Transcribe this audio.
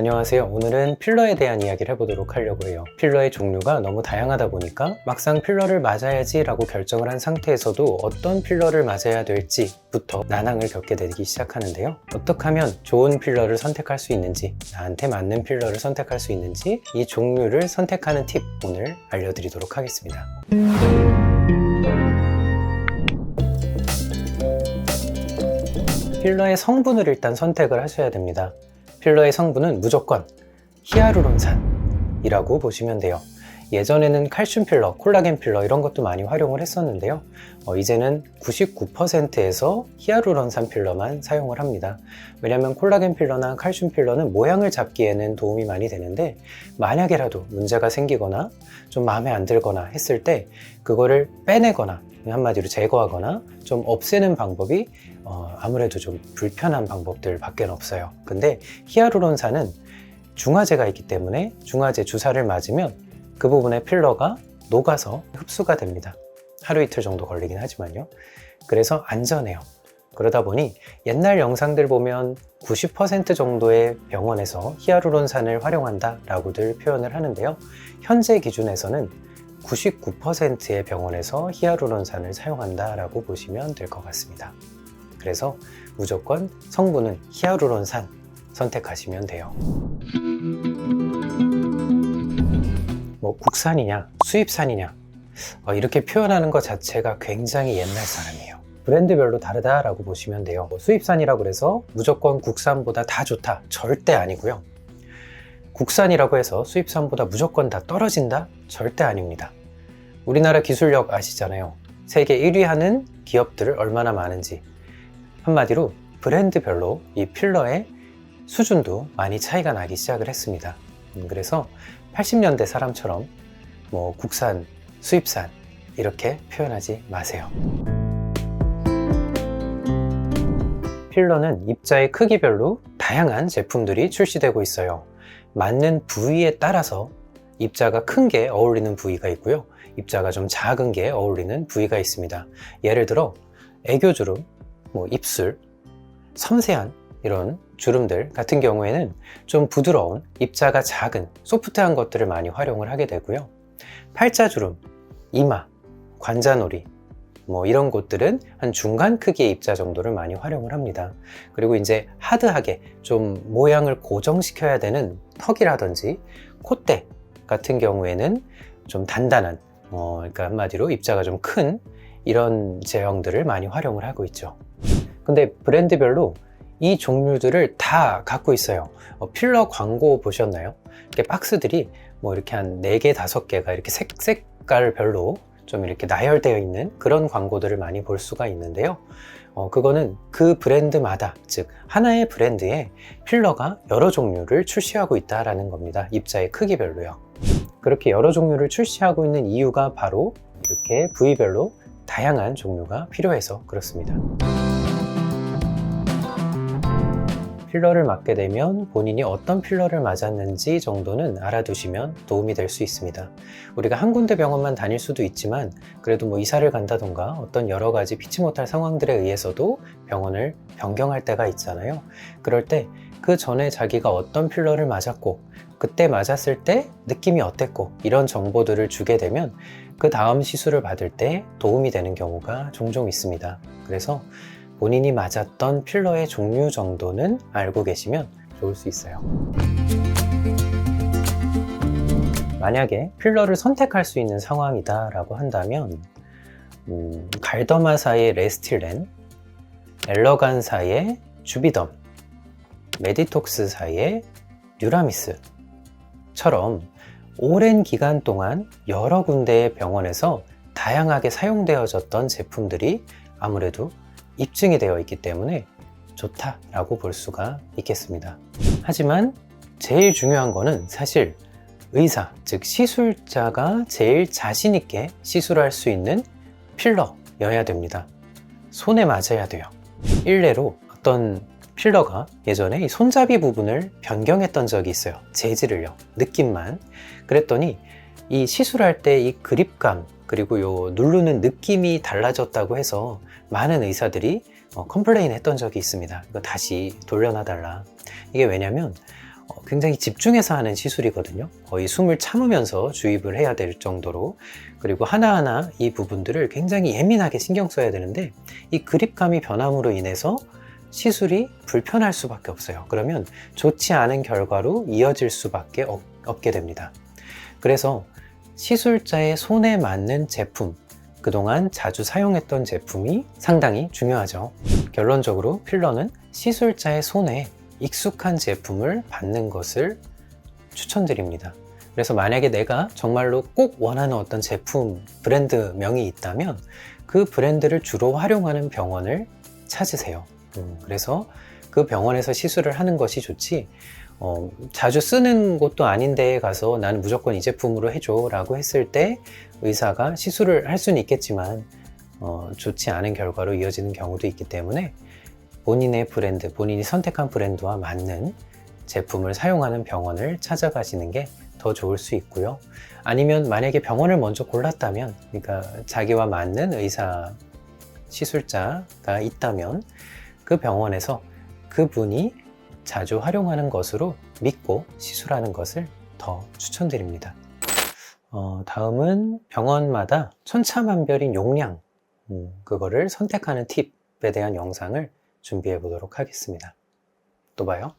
안녕하세요. 오늘은 필러에 대한 이야기를 해보도록 하려고 해요. 필러의 종류가 너무 다양하다 보니까 막상 필러를 맞아야지 라고 결정을 한 상태에서도 어떤 필러를 맞아야 될지부터 난항을 겪게 되기 시작하는데요. 어떻게 하면 좋은 필러를 선택할 수 있는지, 나한테 맞는 필러를 선택할 수 있는지 이 종류를 선택하는 팁 오늘 알려드리도록 하겠습니다. 필러의 성분을 일단 선택을 하셔야 됩니다. 필러의 성분은 무조건 히아루론산이라고 보시면 돼요. 예전에는 칼슘 필러, 콜라겐 필러 이런 것도 많이 활용을 했었는데요. 어, 이제는 99%에서 히아루론산 필러만 사용을 합니다. 왜냐하면 콜라겐 필러나 칼슘 필러는 모양을 잡기에는 도움이 많이 되는데 만약에라도 문제가 생기거나 좀 마음에 안 들거나 했을 때 그거를 빼내거나 한마디로 제거하거나 좀 없애는 방법이 어, 아무래도 좀 불편한 방법들 밖에 없어요. 근데 히아루론산은 중화제가 있기 때문에 중화제 주사를 맞으면 그 부분에 필러가 녹아서 흡수가 됩니다. 하루 이틀 정도 걸리긴 하지만요. 그래서 안전해요. 그러다 보니 옛날 영상들 보면 90% 정도의 병원에서 히아루론산을 활용한다 라고들 표현을 하는데요. 현재 기준에서는 99%의 병원에서 히아루론산을 사용한다라고 보시면 될 것 같습니다. 그래서 무조건 성분은 히아루론산 선택하시면 돼요. 뭐 국산이냐 수입산이냐 어, 이렇게 표현하는 것 자체가 굉장히 옛날 사람이에요. 브랜드별로 다르다라고 보시면 돼요. 뭐 수입산이라고 해서 무조건 국산보다 다 좋다 절대 아니고요. 국산이라고 해서 수입산보다 무조건 다 떨어진다? 절대 아닙니다. 우리나라 기술력 아시잖아요. 세계 1위 하는 기업들을 얼마나 많은지. 한마디로 브랜드별로 이 필러의 수준도 많이 차이가 나기 시작을 했습니다. 음, 그래서 80년대 사람처럼 뭐 국산, 수입산 이렇게 표현하지 마세요. 필러는 입자의 크기별로 다양한 제품들이 출시되고 있어요. 맞는 부위에 따라서 입자가 큰 게 어울리는 부위가 있고요. 입자가 좀 작은 게 어울리는 부위가 있습니다. 예를 들어 애교주름, 뭐 입술, 섬세한 이런 주름들 같은 경우에는 좀 부드러운 입자가 작은 소프트한 것들을 많이 활용을 하게 되고요. 팔자주름, 이마, 관자놀이 뭐 이런 곳들은 한 중간 크기의 입자 정도를 많이 활용을 합니다. 그리고 이제 하드하게 좀 모양을 고정시켜야 되는 턱이라든지 콧대 같은 경우에는 좀 단단한 어, 그러니까 한마디로 입자가 좀 큰 이런 제형들을 많이 활용을 하고 있죠. 근데 브랜드별로 이 종류들을 다 갖고 있어요. 어, 필러 광고 보셨나요? 이렇게 박스들이 뭐 이렇게 한 4개, 5개가 이렇게 색, 색깔별로 좀 이렇게 나열되어 있는 그런 광고들을 많이 볼 수가 있는데요. 어, 그거는 그 브랜드마다, 즉, 하나의 브랜드에 필러가 여러 종류를 출시하고 있다라는 겁니다. 입자의 크기별로요. 그렇게 여러 종류를 출시하고 있는 이유가 바로 이렇게 부위별로 다양한 종류가 필요해서 그렇습니다. 필러를 맞게 되면 본인이 어떤 필러를 맞았는지 정도는 알아두시면 도움이 될 수 있습니다. 우리가 한 군데 병원만 다닐 수도 있지만 그래도 뭐 이사를 간다던가 어떤 여러 가지 피치 못할 상황들에 의해서도 병원을 변경할 때가 있잖아요. 그럴 때 그 전에 자기가 어떤 필러를 맞았고 그때 맞았을 때 느낌이 어땠고 이런 정보들을 주게 되면 그 다음 시술을 받을 때 도움이 되는 경우가 종종 있습니다. 그래서 본인이 맞았던 필러의 종류 정도는 알고 계시면 좋을 수 있어요. 만약에 필러를 선택할 수 있는 상황이다 라고 한다면 음, 갈더마 사의 레스틸렌, 엘러간 사의 주비덤, 메디톡스 사의 뉴라미스처럼 오랜 기간 동안 여러 군데의 병원에서 다양하게 사용되어졌던 제품들이 아무래도 입증이 되어 있기 때문에 좋다라고 볼 수가 있겠습니다. 하지만 제일 중요한 거는 사실 의사, 즉 시술자가 제일 자신있게 시술할 수 있는 필러여야 됩니다. 손에 맞아야 돼요. 일례로 어떤 필러가 예전에 이 손잡이 부분을 변경했던 적이 있어요. 재질을요. 느낌만. 그랬더니 이 시술할 때 이 그립감, 그리고 요 누르는 느낌이 달라졌다고 해서 많은 의사들이 어, 컴플레인 했던 적이 있습니다. 이거 다시 돌려놔 달라. 이게 왜냐면 어, 굉장히 집중해서 하는 시술이거든요. 거의 숨을 참으면서 주입을 해야 될 정도로 그리고 하나하나 이 부분들을 굉장히 예민하게 신경 써야 되는데 이 그립감이 변함으로 인해서 시술이 불편할 수밖에 없어요. 그러면 좋지 않은 결과로 이어질 수밖에 없, 없게 됩니다. 그래서 시술자의 손에 맞는 제품, 그동안 자주 사용했던 제품이 상당히 중요하죠. 결론적으로 필러는 시술자의 손에 익숙한 제품을 받는 것을 추천드립니다. 그래서 만약에 내가 정말로 꼭 원하는 어떤 제품, 브랜드 명이 있다면 그 브랜드를 주로 활용하는 병원을 찾으세요. 음, 그래서 그 병원에서 시술을 하는 것이 좋지, 어, 자주 쓰는 곳도 아닌데 가서 나는 무조건 이 제품으로 해줘 라고 했을 때 의사가 시술을 할 수는 있겠지만 어, 좋지 않은 결과로 이어지는 경우도 있기 때문에 본인의 브랜드, 본인이 선택한 브랜드와 맞는 제품을 사용하는 병원을 찾아가시는 게 더 좋을 수 있고요. 아니면 만약에 병원을 먼저 골랐다면, 그러니까 자기와 맞는 의사, 시술자가 있다면 그 병원에서 그분이 자주 활용하는 것으로 믿고 시술하는 것을 더 추천드립니다. 어, 다음은 병원마다 천차만별인 용량, 음, 그거를 선택하는 팁에 대한 영상을 준비해 보도록 하겠습니다. 또 봐요.